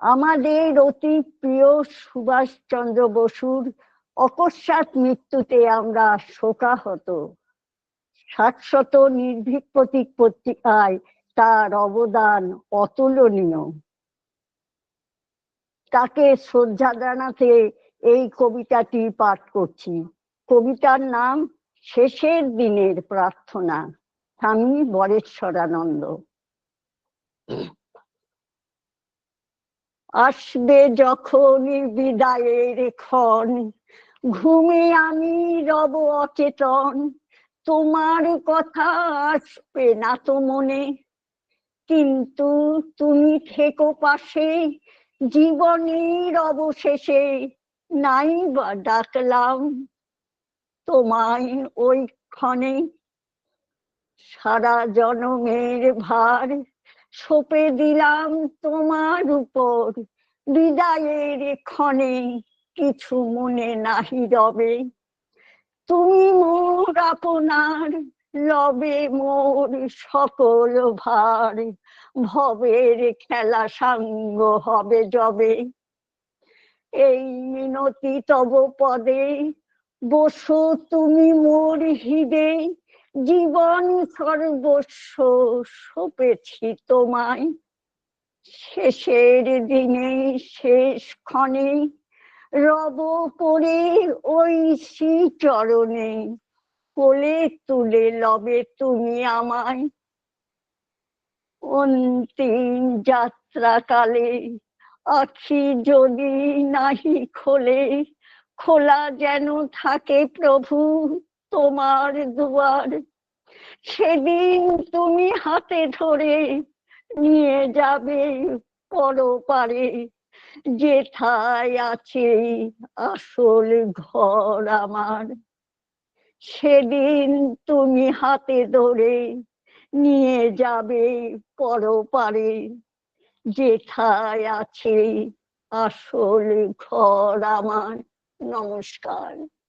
আমাদের অতি প্রিয় সুভাষচন্দ্র বসুর অকস্মাৎ মৃত্যুতে আমরা শোকাহত। শাশ্বত নির্ভীক প্রতীক পত্রিকায় তার অবদান অতুলনীয়। তাকে শ্রদ্ধা জানাতে এই কবিতাটি পাঠ করছি। কবিতার নাম শেষের দিনের প্রার্থনা, স্বামী বরেশ্বরানন্দ। আসবে যখন বিদায়ের ক্ষণ। ঘুমে আমি রব অচেতন। তোমার কথা আসবে না তো মনে। কিন্তু তুমি থেকো পাশে, জীবনের অবশেষে নাই বা ডাকলাম তোমায় ওই ক্ষণে সারা জনমের ভার সপে দিলাম তোমার উপর। বিদায়ের ক্ষণে কিছু মনে নাহি রবে। তুমি মোর আপনার, লবে মোর সকল ভার। ভবের খেলা সাঙ্গ হবে যবে। এই মিনতি তব পদে বসো তুমি মোর হৃদে জীবন সর্বস্ব সপেছি তোমায়। শেষের দিনে, শেষ ক্ষণে রব পরে ওই চরণে কোলে তুলে লবে তুমি আমায়। অন্তিম যাত্রাকালে আখি যদি নাহি খোলে, খোলা যেন থাকে প্রভু। তোমার দুয়ার। সেদিন তুমি হাতে ধরে নিয়ে যাবে পরপারে। যেথায় আছে আসল ঘর আমার। সেদিন তুমি হাতে ধরে নিয়ে যাবে পরপারে। যেথায় আছে আসল ঘর আমার। নমস্কার।